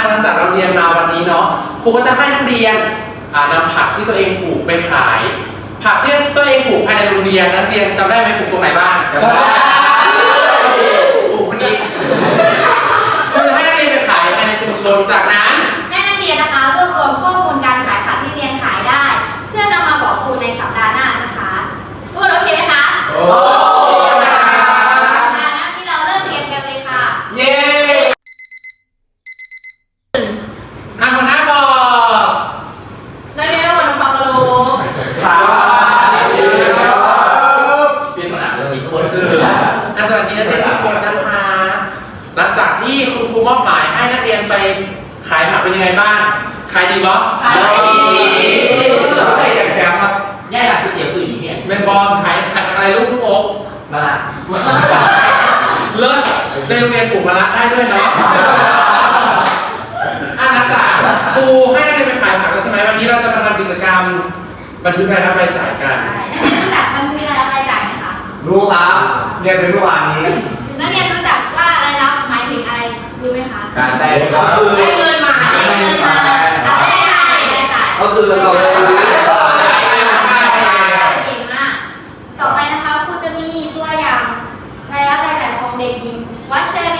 อะหลังจากเราเรียนมาวันนี้เนาะครูก็จะให้นักเรียนอ่านำผักที่ตัวเองปลูกไปขาย ผักที่ตัวเองปลูกภายในโรงเรียนนักเรียนจำได้ไหมปลูกตรงไหนบ้างจำได้ปลูกคนนี้ครูจะให้นักเรียนไปขายภายในชุมชนจากนั้นให้นักเรียนนะคะรวบรวมข้อมูลการขายผักที่เรียนขายได้ เพื่อนำมาบอกครูในสัปดาห์หน้านะคะทุกคนโอเคไหมคะ โอ้ อ่างั้นที่เราเริ่มเรียนกันเลยค่ะ เย้อะหัวหน้าบอก นักเรียนทั้งหมดทำความเคารพ สวัสดีครับ เป็นปัญหาสี่คนคือ อะสวัสดีนักเรียนทุกคนนะคะ หลังจาก ที่คุณครูมอบหมายให้นักเรียนไปขายผักเป็นยังไงบ้าง ขายดีบอสขายดี แล้วก็อย่างแกมาแย่หลักก๋วยเตี๋ยวสื่อเนี่ยเมนบอลขายขายอะไรลูกทุกโอ๊กมาเลิศในโรงเรียนปลูกมะระได้ด้วยเนาะอะหลังจากครูให้นักเรียนไปขายผักแล้วใช่ไหมวันนี้เราจะมาทำกิจกรรม บันทึกรายรับรายจ่ายกันใช่นักเรียนรู้จักบันทึกรายรับรายจ่ายไหมคะรู้ครับ เรียนเป็นเมื่อวานนี้ นักเรียนรู้จักว่าร การได้ก็ครับคือ ได้เงินมาได้เงินมาอะไรได้รายจ่ายก็คือเราได้รู้เก่งมาก ต่อไปนะคะครูจะมีตัวอย่างรายรับรายจ่ายของเด็กหญิงวัชรี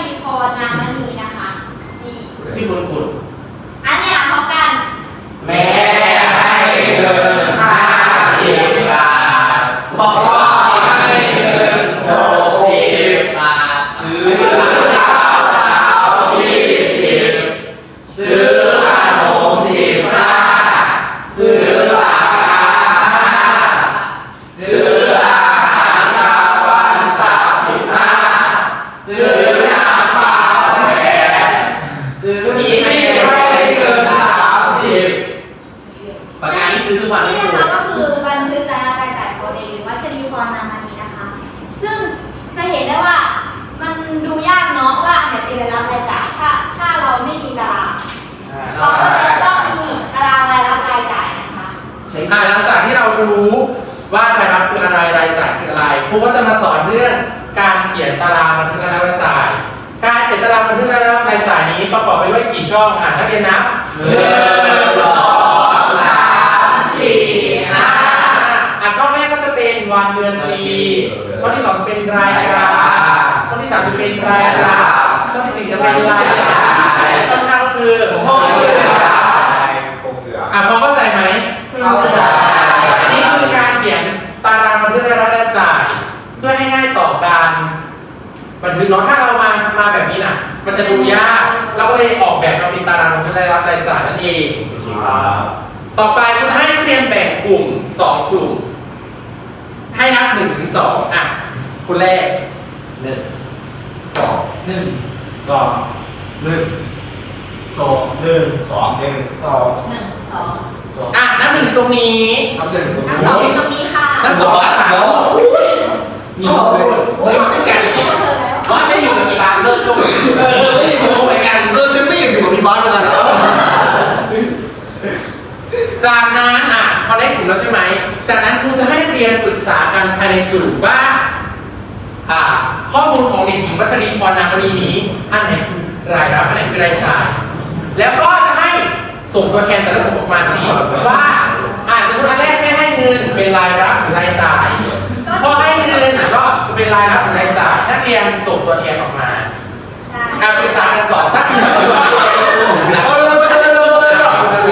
คืออะไรครูก็จะมาสอนเรื่องการเขียนตารางบันทึกรายรับรายจ่าย การเขียนตารางบันทึกรายรับรายจ่ายนี้ประกอบไปด้วยกี่ช่องอะนักเรียนนับหนึ่งสองสามสี่ห้าอะช่องแรกก็จะเป็นวันเดือนปีช่องที่สองจะเป็นรายการช่องที่สามจะเป็นรายรับช่องที่สี่จะเป็นรายจ่ายและช่องห้าก็คือห้องเรียนอะพอเข้าใจไหม เข้าใจ อันนี้คือการเขียนตารางบันทึกรายรับรายจ่าย เพื่อให้ง่ายต่อการบันทึก เนาะถ้าเรามามาแบบนี้น่ะ มันจะดูยากเราก็เลยออกแบบมาเป็นตารางบันทึกรายรับรายจ่ายนั่นเองต่อไปคุณให้นักเรียนแบ่งกลุ่มสองกลุ่ม ให้นับหนึ่งถึงสองอะคุณแรกหนึ่งสองหนึ่งสองหนึ่งสองหนึ่งสองหนึ่งสองหนึ่งสองอะนับหนึ่งตรงนี้ทำหนึ่งนับสองอยู่ตรงนี้ค่ะนับสองอะถามว่าชอบเลย เลิกจบเออไม่รู้เหมือนกันเออฉันไม่อยากอยู่กับพี่บ้านเลยนะจากนั้นอะพอได้กลุ่มแล้วใช่ไหม จากนั้นครูจะให้นักเรียนปรึกษากันภายในกลุ่มว่าอ่า ข้อมูลของเด็กหญิงวัชรีพรนามณีนี้ อันไหนคือรายรับอันไหนคือรายจ่าย แล้วก็จะให้ส่งตัวแทนแต่ละกลุ่มออกมาทีว่าอ่าสมมติอันแรกไม่ให้เงินเป็นรายรับหรือรายจ่ายพอให้เงินก็จะเป็นรายรับหรือรายจ่ายนักเรียนส่งตัวแทนออกมา อ่าปรึกษากันก่อนสักหนึ่งเอาเลยเอาเลยเอาเลยเอาเลยเอาเลย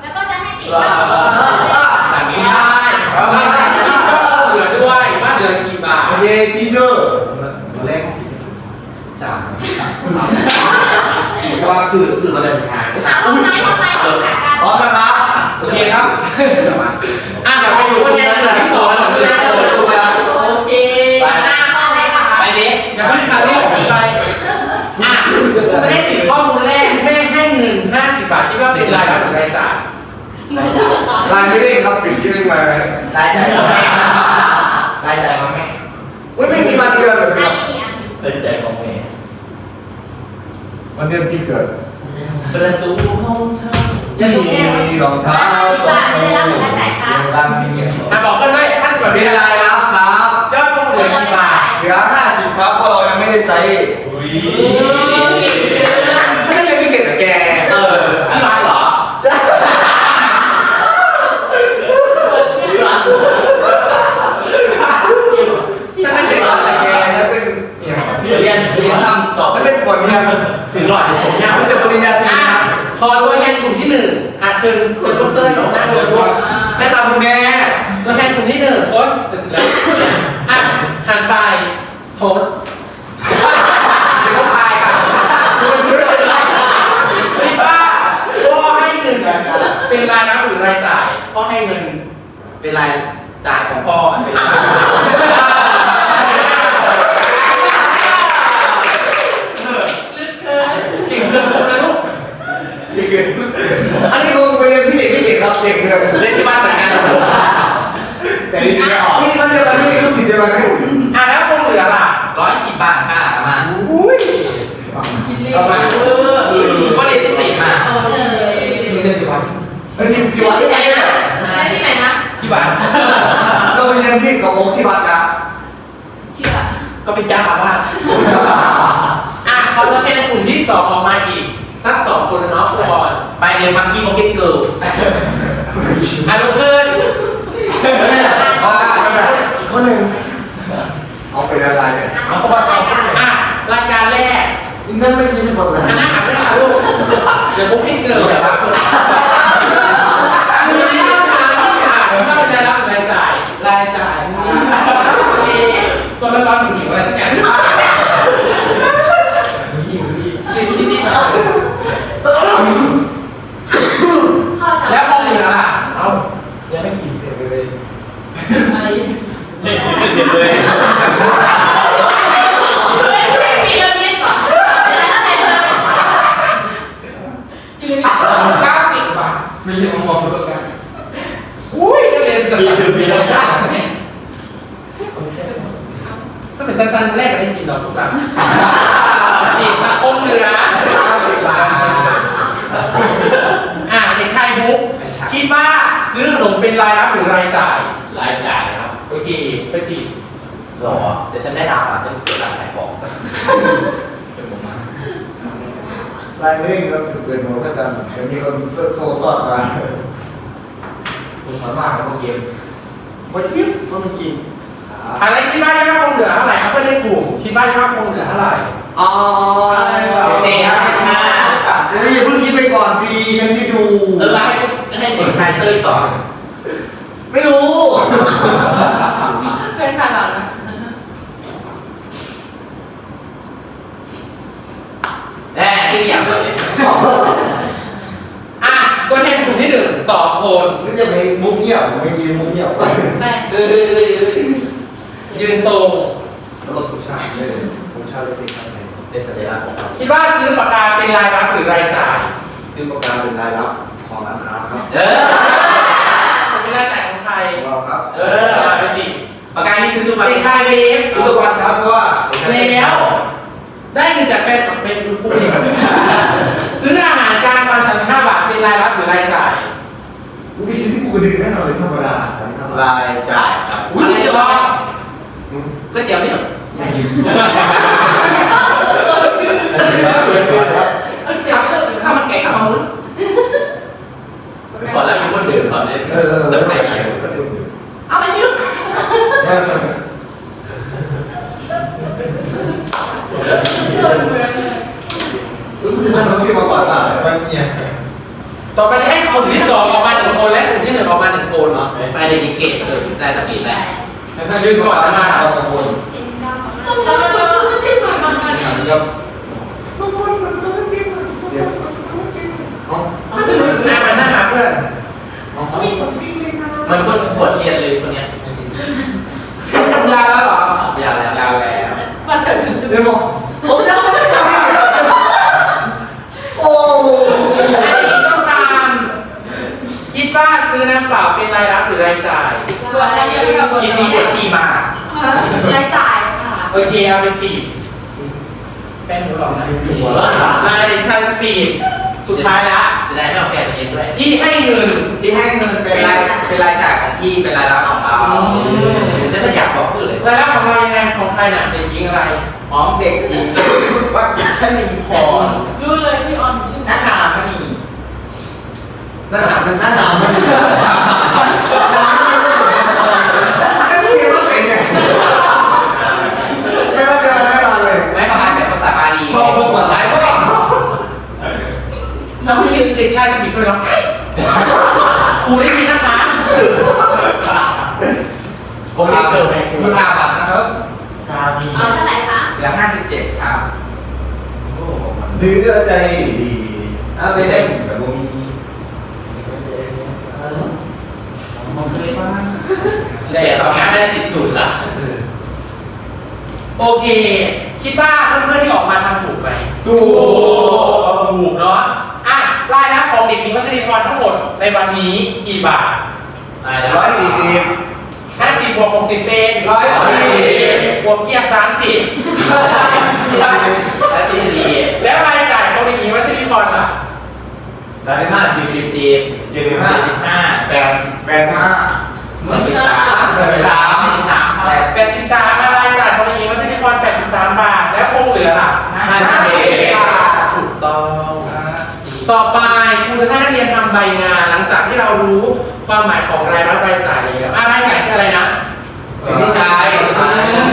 แล้วก็จะให้ติดว่าของเราเลยค่ะใช่แล้วก็เหลือด้วยว่าเหลือกี่บาทโอเคทีเซอร์แรกสามสี่ว่าสื่อสื่ออะไรเป็นทางอะทำไมทำไมปรึกษากันพร้อมนะครับ โอเคครับ อะเดี๋ยวไปดูคนแทนกลุ่มที่สองแล้วเดี๋ยวโอ อย่าเพิ่งขาดลูกไปอะจะให้ติดข้อมูลแรกแม่ให้เงิน50บาทที่ว่าเป็นรายรับหรือรายจ่ายลายไม่ได้ครับปิดที่ไม่มาได้ใจของแม่ได้ใจของแม่เว้ยไม่มีวันเดือนแบบอันี้นนี้อันนี้เป็นใจของแม่วันเดือนปีเกิดประตูห้องเช่าอย่าเพิ่งแยกมีรองเท้าสิบบาทไม่ได้รับหรือได้จ่ายคะตามสิ่งเงี้ยอะบอกกันด้วย50บาทเป็นอะไรครับครับยอดคงเหลือกี่บาทเหลือห้าสิบครับเพราะเรายัง ไม่ใส่ อ ไม่ใช่เรียนพิเศษเหรอแก เออพี่ร้านเหรอ ฉันไม่เป็นแต่แกฉันเป็นอย่าง เรียนเรียนทำต่อ ฉันเป็นบทเรียน ถึงหลอดผม อยากเป็นจบปริญญาตรี อะขอตัวแทนกลุ่มที่หนึ่งอะเชิญเชิญลูกเต้ยนั่งเลยลูก แม่ตามคุณแม่ ตัวแทนกลุ่มที่หนึ่งโอ๊ยเดี๋ยวเสร็จแล้วอะหันไปโพสต์ เป็นคนไทยค่ะ คิดว่าพ่อให้เงินเป็นรายรับหรือรายจ่าย พ่อให้ เงินเป็นรายจ่ายของพ่อเป็นรายเก่งเกินผมนะลูกอันนี้คงไปเรียนพิเศษพิเศษครับเด็กเรียนเล่นที่บ้านเหมือนกันแต่นี่ไม่ออกนี่มันเดียวกันนี่รู้สึกเดียวกันอะแล้วคงเหลือล่ะร้อยสิบบาทค่ะมาอุ้ยเอามาก็เรียนพิเศษมาเรียนกี่วันเรียนกี่วันที่ไหนเนี่ยที่ไหนนะ ที่บ้านเราไปเรียนที่กับโมที่วัดนะเชื่อก็เป็นเจ้าอาวาสอะขอตัวแทนกลุ่มที่สองออกมาอีก สักสองคนเนาะก่อนไปเรียนมังกี้โมเก็ตเกิร์ลอะลูกเพื่อนว่าอีกคนหนึ่งเอาไปละลายเนี่ยเอาเข้ามาใส่กันอะรายการแรกนั่นไม่ใช่คนละคณะอ่านไม่ได้ลูกเดี๋ยวพวกให้เกิดแบบว่า จ่ายรายจ่ายตัวละร้อยหนึ่งหิวอะไรสักอย่างชิชิข้าวแล้วคงเหลือล่ะ เอายังไม่กินเสร็จเลย อะไรเล่นไม่เสร็จเลย ไม่มีระเบียบก่อนอะไรอะไรเลย เก้าสิบบาท ไม่ใช่มองดูกัน อุ้ยนักเรียนสัปดาห์ปีละ ก็เป็นจันๆแรกก็ได้กินหรอกทุกแบบนี่ถ้าคงเหลือเก้าสิบบาทอะเด็กชายบุ๊กคิดว่าซื้อขนมเป็นรายรับหรือรายจ่าย รายจ่ายครับโอเคไปติดหรอเดี๋ยวฉันได้รับอะฉันเกิดร้านขายของลายเร่งก็เกิดหัวก็จะเดี๋ยวมีคนโซ่ซอดมาผมสามารถทำเกมไม่ยิ้มก็ไม่จริง อะไรคิดว่ายอดคงเหลือเท่าไหร่ครับไม่ใช่กลุ่มคิดว่ายอดคงเหลือเท่าไหร่ อ๋อเสียห้าเดี๋ยวอย่าเพิ่งคิดไปก่อนสิยังคิดอยู่เออให้ให้เด็กชายเต้ยต่อไม่รู้เคยผ่านหรอนะแน่ที่อยากเลยอะตัวแทนกลุ่มที่หนึ่งสองคนไม่จะไปมุกเงียบไม่ยืนมุกเงียบแม่ เออ ยืนตรงแล้วก็ทุกชาติเลยทุกชาติเลยครับเป็นสัญลักษณ์ของเราคิดว่าซื้อปากกาเป็นรายรับหรือรายจ่ายซื้อประกันเป็นรายรับของร้านค้าครับเออเป็นรายจ่ายของใครเราครับ เออมาเป็นดิปากกานี่ซื้อทุกวันเด็กชายเวฟซื้อทุกวันครับเพราะว่าแล้ว ได้เงินจากแฟนคลับเป็นคุณครูเองซื้ออาหารจานวันสามสิบห้าบาทเป็นรายรับหรือรายจ่ายกูมีซื้อกูดึงแน่นอนเลยธรรมดาสันธรรมดารายจ่ายครับอุ้ยถูกต้อง ก๋วยเตี๋ยวนี่เหรอไม่ยืนถ้ามันแก่ข้าวมุ้นก่อนแล้วมีคนเดินก่อนเลยเออแล้วไหนเนี่ยอะไรเนี่ยมันต้องซื้อมาก่อนป่ะมันเนี่ยต่อไปให้กลุ่มที่สองออกมาหนึ่งคนและกลุ่มที่หนึ่งออกมาหนึ่งคนเนาะไปในเกตเลยได้ตะกี้ได้ ยืนก่อนนะมาเราตะโกนเป็นเก้าสองห้าเราเราเราไม่ใช่มันมันมันอันนี้ก็เดี๋ยวหน้ามันหน้าหาเพื่อนมีสมศรีเลยนะมันคนปวดเรียนเลยคนเนี้ยยาแล้วเหรอยาวแล้วยาวแล้ววันเดิมเดี๋ยวบอกผมยังไม่ได้ทำโอ้อันนี้ต้องตามคิดว่าซื้อน้ำเปล่าเป็นรายรับหรือรายจ่าย ตัวอะไรเนี่ยไม่กับกินนี่ปวดชีมารายจ่ายค่ะโอเคเอาเป็นปีแป้งหมูหลอกนะซื้อหัวลายเด็กชายสปีดสุดท้ายละจะได้ไม่เอาแฟนตัวเองด้วยพี่ให้เงินที่ให้เงินเป็นรายเป็นรายจ่ายของพี่เป็นรายรับของเราจะไม่อยากบอกชื่อเลยรายรับของเรายังไงของใครน่ะเด็กหญิงอะไรพร้อมเด็กหญิงวัชรีพรรู้เลยที่ออนชื่อนักการมณีนั่นน่ะมันนั่นหนามันไม่รู้เรียนว่าเป็นไงไม่ว่าจะไม่มาเลย ไม่เข้าใจแบบภาษาบาลีพอพูดสุดท้ายก็เราไม่ยินเด็กชายกับเด็กคนน้องครูได้ยินนะคะผมเรียกเกิดไปคุคุณณอาบัตนะครับกาบีเอาเท่าไหร่คะเหลือห้าสิบเจ็ดครับหรือก็ใจดีเอาไปเล่นแต่วงแต่ตอนนี้ไม่ได้ติดศูนย์ละโอเค คิดว่าเพื่อนๆที่ออกมาทำถูกไหมถูถูกเนาะอะรายรับของเด็กหญิงวัชรีพรทั้งหมดในวันนี้กี่บาทได้แล้วร้อยสี่สิบห้าสิบบวกหกสิบเป็นร้อยสี่สิบบวกเทียบสามสิบแล้วที่ดีแล้วรายจ่ายของเด็กหญิงวัชรีพรล่ะสามสิบห้าสี่สิบสิบเจ็ดสิบห้าสิบห้าแปดแปดห้าเมื่อสิบสามสิบสามสิบสามแปดแปดสิบสาม แล้วคงเหลือล่ะห้าสิบเอ็ดถูกต้อง ต่อไปครูจะให้นักเรียนทำใบงาน หลังจากที่เรารู้ความหมายของรายรับรายจ่ายแล้วอะรายจ่ายคืออะไรนะสิ่งที่ใช้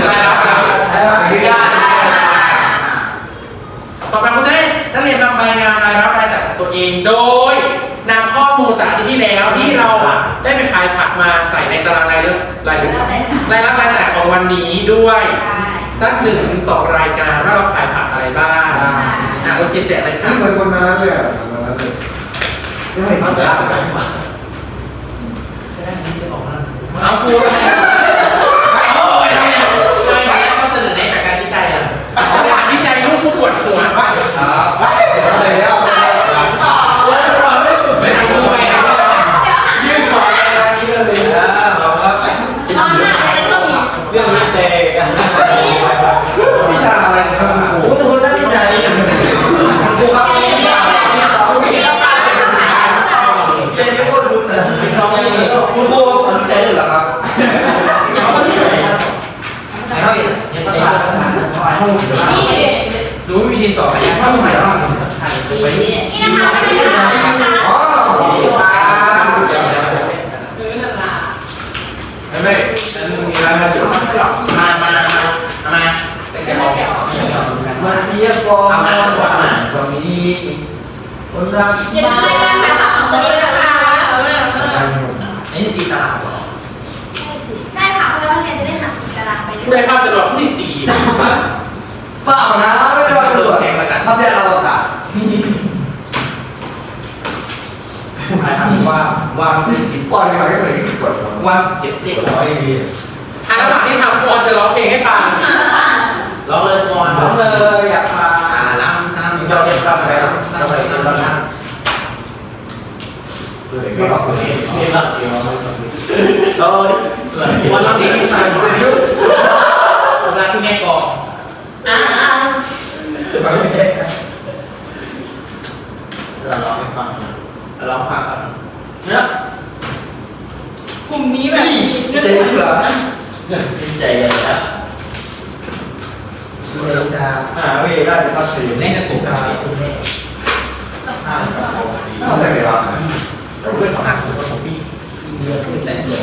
รายรับรายจ่ายใช้ว่าคือได้ ต่อไปคุณจะให้นักเรียนทำใบงานรายรับรายจ่ายของตัวเองโดยนำข้อมูลจากอาที่ที่แล้วที่เราอะได้ไปขายผักมาใส่ในตารางรายเรื่องรายเดือนรายรับรายจ่ายของวันนี้ด้วยใช่ สักหนึ่งถึงสองรายการว่าเราขายผักอะไรบ้างอะโอเคแจกเลยครันี่บเหมือนคนนั้นเลยอะคนนั้นเลยไม่ให้เขาจ่ายเอาครู โอ้ยทำไมทำไมไม่ข้อเสนอแนะจากการวิจัยอะ เอาอ่านวิจัยลูกผู้ปวดหัว ครับเลยแล้ว สายสอง ไม่ทำรู้ไปนะ เดี๋ยวหา ยื่นขออะไรนี้เลย ตอนหน้าอะไรก็มี เรื่องนี้เจกันวิชาอะไรนะครับครู คุณคุณตั้งใจ ครูครับ เดี๋ยวเดี๋ยวเดี๋ยวเดี๋ยวตอนนี้ก็หาเข้าใจ เรียนที่พูดรู้นะ สองอย่างนี้ คุณครูสนใจหรือเปล่าครับไหนเขาอีกยังใจ ดูวิธีสอนอะไรข้อมูลใหม่ต้อง นี่นะคะไม่เป็นไรนะคะ อ๋อเดี๋ยว ซื้อนั่นล่ะ ไม่ม่ฉันมีร้านมาอยู่มามามามาเป็นแกบอกมาเสียก่อนสามีคนรักอย่าลืมรายการขายผักของตัวเองนะคะเอาเลยเอาเลยนี่ตีตลาดใช่ค่ะเพราะว่าเรียนจะได้หัดตีตารางไปด้ผู้วใดยภาพจะหลอกผู้ตีเปล่านะไม่ใช่ว่าตำรวจแข่งกันทำได้เราค่ะว่าว่า ไม่สิบปอนด์ใครก็เคยคิดกดวันเจ็ดเด็กร้อยดีอะระหว่างที่ทำครูจะร้องเพลงให้ฟังร้องเลยบอลน้องเลยอยากมาอ่าลำซ้ำเราจะทำอะไรเราจะไปทำอะไรเลยก็รับคนนี้นี่แบบเดียวโอ้ยวันละสี่สามเวลาที่แม่กอกอ่าเราลองให้ฟังร้องฟังครับเนี่ยกลุ่ม นี้แบบมีเรื่องเจ๊ที่เหรอใจเย็นนะเราจะหาเวลาจะพักผ่อนเล่นกับกลุ่มครับเอาได้ไหมวะเราเพื่อนของอ่านของของพี่แต่เสียง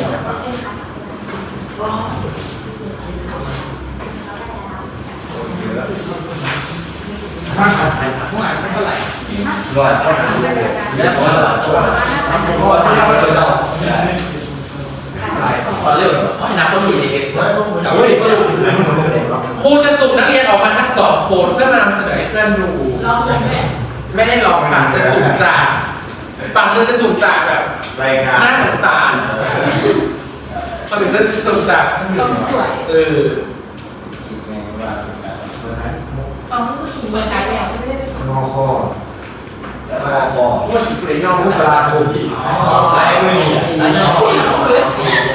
ร้อยเท่านั้นเลยแล้วก็เพราะว่าเพราะว่าที่เราเรา ขอเร็วเพราะอนาคตอยู่ในเด็กกับเฮ้ยสิบก็ก็รู้รู้เลยมันรู้เลยครูจะสุ่มนักเรียนออกมาสักสองคนเพื่อมานำเสนอให้เพื่อนดูลองเลยแม่ไม่ได้ลองค่ะจะสุ่มจากฝั่งนึงจะสุ่มจากแบบรายการน่าสงสารฝั่งหนึ่งจะสุ่มจากต้องสวยเออต้องสูงเหมือนกันเลยใช่ไหมงอคอคอคอว่าสิบเลยย่อมลูกปลาโคกิใช่ไม่มีอันนี้คอคอทำดีเลยมัน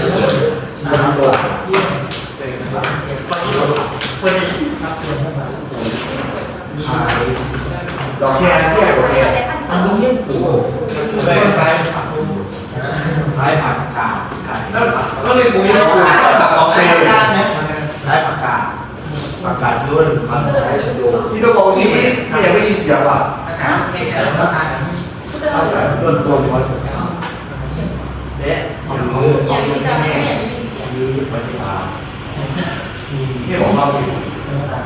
ดอกแค่แค่ดอกแค่อันนี้เรียกใช่ใช่ใช้ผักกาดแล้วแล้วเรียนปุ๋ยแล้วผักออกเป็นใช้ผักกาดผักกาดด้วนมันใช้โยที่เราบอกที่ไม่อยังไม่ยินเสียงว่ะส่วนตัวมันเด็ดมืออย่าดีจังไม่อยากได้ยินเสียงยืดไปที่ขาที่ผมเราอยู่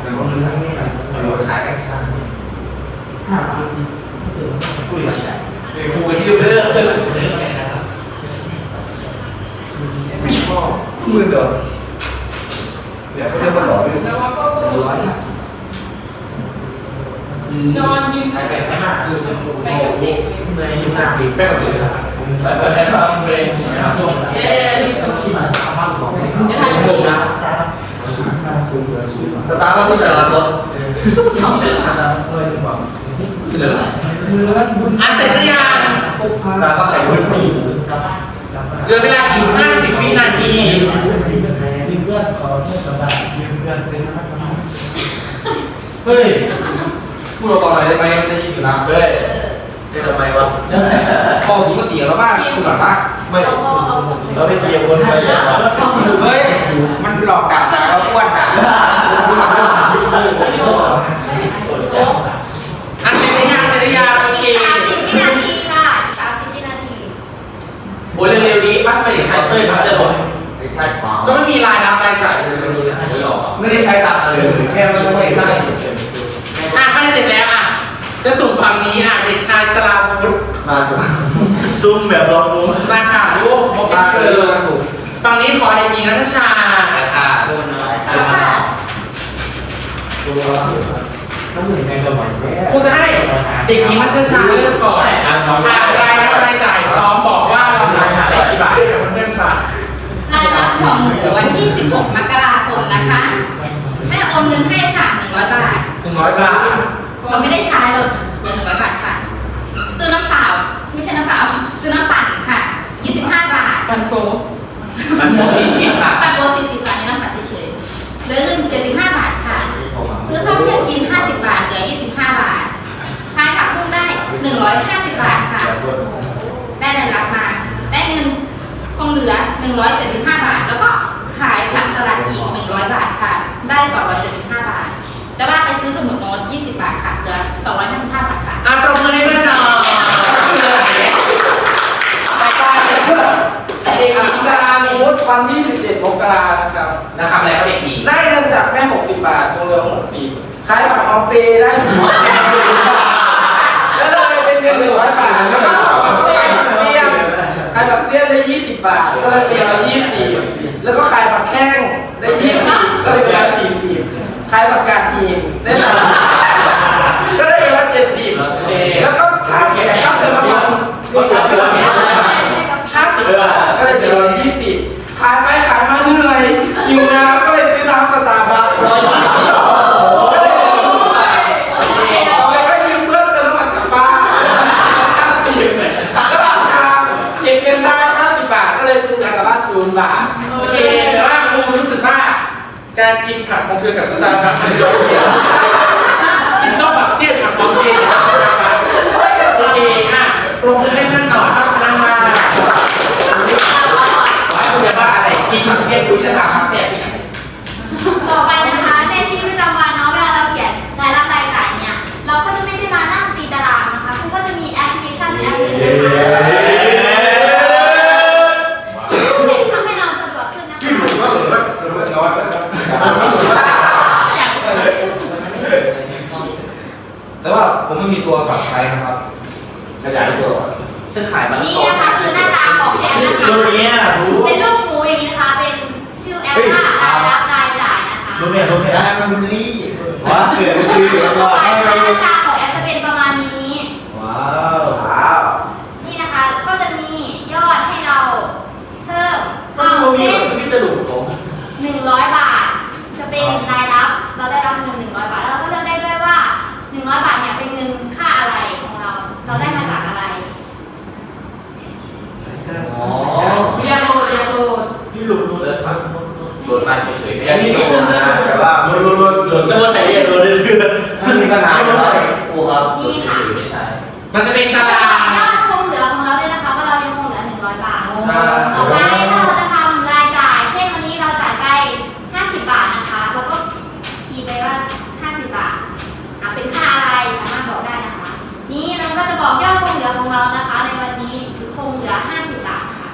แต่ว่ามันทั้งนี้นะเราขายกันช้า คุยกับแฉครูกันที่เด้อไม่อมือเดิมเดี๋ยวเขาจะมาหลอกอยู่แล้วก็ร้อยห้าสิบนอนยืนไปไปไปหาคือไปกับเด็กในยุคหน้าปีแม่กับเด็กนะครับไปไปไปฟังเพลงนะครับเอ๊ะที่มาทำของจะทำสูงนะสตาร์ทตั้งแต่ละชดชอบเลยค่ะอ่ะเสร็จหรือยังตาก็ใส่ไว้ไม่อยู่เหลือเวลาอีก50วินาทีเพื่อนขอเพื่อนสบายยืมเพื่อนเป็นเฮ้ยพูดเราตอนไหนได้ไหมไม่ได้ยินอยู่นะเฮ้ยได้ทำไมวะพ่อสีก็เตี๋ยแล้วบ้างคุณหลังบ้างไม่เราพอเอาผมเราไม่เกี่ยวคนไปอย่างนั้นเฮ้ยมันหลอกด่าด่าเราอ้วนด่าอะเสร็จหรือยังเสร็จหรือยังโอเค อีกสามสิบวินาทีค่ะสามสิบวินาที โอ้ ยเร็วๆนี้บ้านไม่ได้ใช้เต้ยพัดเลยผมก็ไม่มีรายรับรายจ่ายเลยวันนี้นะไม่ได้ใช้ตังค์เลยแค่ไม่ต้องได้อะใกล้เสร็จแล้วอะ จะสุ่มฝั่งนี้อะเด็กชายสลาวุธมาสุดซุ่มแบบรอรู้ราคาลูกโมเป็นเกอร์ฝั่งนี้ขอเด็กหญิงนัทชาค่ะโดนอะไรแล้วค่ะต้องเหมือนในสมัยแรกครูจะให้เด็กหญิงนัทชาเริ่มก่อนอ่านรายรับรายจ่ายพร้อมบอกว่าเราขายอะไรกี่บาทเดี๋ยวเพื่อนๆฝากรายรับของหนูวันที่ 16 มกราคมนะคะ แม่โอนเงินให้ค่ะ 100 บาทหนึ่งร้อยบาทเราไม่ได้ใช้เลยเดือน100 บาทค่ะ ซื้อน้ำเปล่า ไม่ใช่น้ำเปล่า ซื้อน้ำปั่นค่ะ 25 บาทกันโกมันโมที่เสียค่ะปัดโบ40 บาทนี่น้ำปั่นเฉยๆเหลือเงิน75 บาทค่ะ ซื้อข้าวเที่ยงกิน 50 บาท เหลือ 25 บาทขายผักบุ้งได้ 150 บาทค่ะ ได้รายรับมา ได้เงินคงเหลือ 175 บาท แล้วก็ขายผักสลัดอีก 100 บาทค่ะ ได้ 275 บาท แต่ว่าไปซื้อสมุดโน้ต 20 บาทค่ะ เหลือ 255 บาทค่ะอะปรบมือให้เพื่อนหน่อยรายการเด็กหญิงสลาวุธวันที่ 17มกรานะครับ นะครับอะไรครับเด็กหญิงได้เงินจากแม่ 60 บาทคงเหลือ60ขายบัตรออมเปย์ได้4แล้วเลยเป็นเงิน100บาทแล้วก็ขายบัตรเสี้ยม ขายบัตรเสี้ยมได้ 20 บาท ก็เลยเป็น120 แล้วก็ขายบัตรแข้งได้ 20 ก็เลยเป็น140 ขายบัตรกาดหีบได้30ก็ได้เป็น170แล้วก็ค่าเสียค่าเติมน้ำมันก็เหลือเป็น50บาทก็เลยเป็น120ขายไปขายมาเหนื่อยหิวน้ำก็เลยซื้อน้ำสตาร์บัค120 ก็เลยเป็น100บาทต่อไปก็ยืมเพื่อนเติมน้ำมันกลับบ้าน50ก็ราคาเก็บเงินได้50บาทก็เลยคืนกลับบ้าน0บาท โอเคแต่ว่าครูรู้สึกว่าการกินผัก ของเธอกับสตาร์บัคมันยอดเยี่ยมกินส้มผักเสี้ยนผักบอมเย็นะครับโอเคอะปรบมือให้ท่านหน่อยครับพนักงาน คุณจะว่าอะไรกินผักเสี้ยนดูจะตามผักเสี้ยนที่ไหน ต่อไปนะคะ ในชีวิตประจำวันเนาะเวลาเราเขียนรายรับรายจ่ายเนี่ย เราก็จะไม่ได้มานั่งตีตารางนะคะคุณก็จะมีแอปพลิเคชันแอปหนึงนะคะที่ทำให้เราสะดวกขึ้นนะคะ น้อย อยาก แต่ว่าผมไม่มีตัวสับใช้นะครับ ขยายตัว ซึ่งขายมา นี่นะคะคือหน้าตาของแอ มาเฉยๆไม่ อันนี้ ได้ โดนนะแต่ว่าล้วนล้วนล้วนล้วน จะมาใส่เรียนรู้ได้ซื้อ ถ้ามีปัญหาเมื่อไหร่ครูครับ นี่ค่ะ ไม่ใช่ มันจะเป็น จะ ตา บ รา อก ง ยอดคงเหลือของเราด้วยนะคะว่าเรายังคงเหลือ 100 บาท ใช่ ต่อไปถ้าเราจะทำรายจ่าย เช่นวันนี้เราจ่ายไป 50 บาทนะคะ แล้วก็คีย์ไปว่า 50 บาทอะ เป็นค่าอะไรสามารถบอกได้นะคะ นี้เราก็จะบอกยอดคงเหลือของเรานะคะ ในวันนี้คือคงเหลือ 50 บาทค่ะ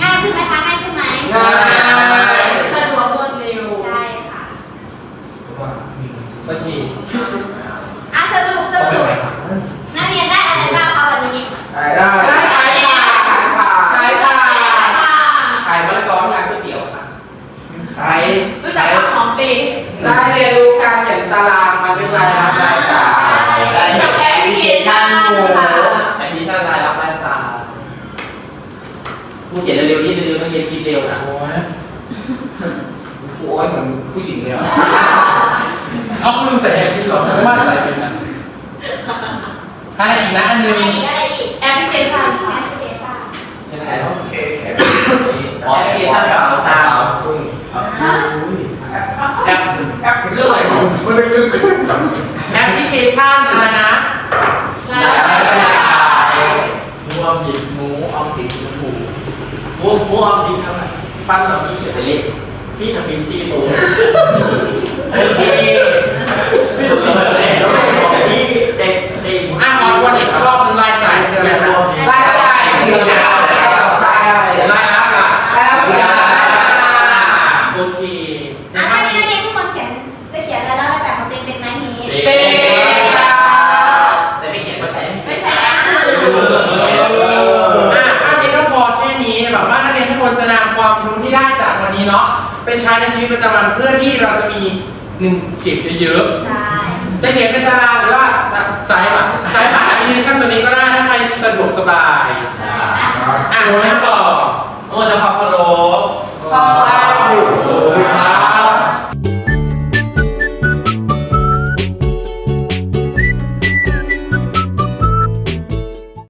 ง่ายขึ้นไหมคะ ง่ายขึ้นไหมง่าย สะดวกรวดเร็ว ใช่ค่ะ โอเค อะสรุปสรุปนักเรียนได้อะไรบ้างคะวันนี้ ได้ได้ ได้ขายค่ะขายค่ะ ค่ะ ขายมะละกอที่ร้านก๋วยเตี๋ยวค่ะ ใคร รู้จักผักหอมเปย์ ได้เรียนรู้การเขียนตารางมาเป็นรายรับรายจ่าย กับแอปพลิเคชันค่ะ แอปพลิเคชันรายรับรายจ่ายผู้เขียนเร็วๆที่เร็วๆต้องเรียนคิดเร็วนะ โอ้ย ครู โอ้ยเหมือนผู้หญิงเลยอะเอาคุณใส่แอปที่หรอไม่ว่าใส่เป็นนั้นอะไรอีกนะอันหนึอะงไรอีกอะไรอีกแอปพลิเคชันแอค่ะปพลิเคชันยังไงโอเคแขกอ๋อแอปพลิเคชันกระเป๋าตังค์กุ้งแอปแอปเรื่องอะไรของมันลึกๆขึ้นจังแอปพลิเคชันอะไรนะรายรับรายจ่ายหมูออมสินหมูออมสินหมูหมูหมูออมสินทำไมปั้นเราพี่เขียนไปเลข พี่ทำบินซี่โตโอเคพี่ถูกแล้วแเก็บเยอะใช่ๆจะเขียนเป็นตารางหรือว่าสายแบบใช้ผ่านแอปพลิเคชันตัวนี้ก็ได้ถ้าใครสะดวกสบาย อะแม่บอกโอ้จะพับพะโล้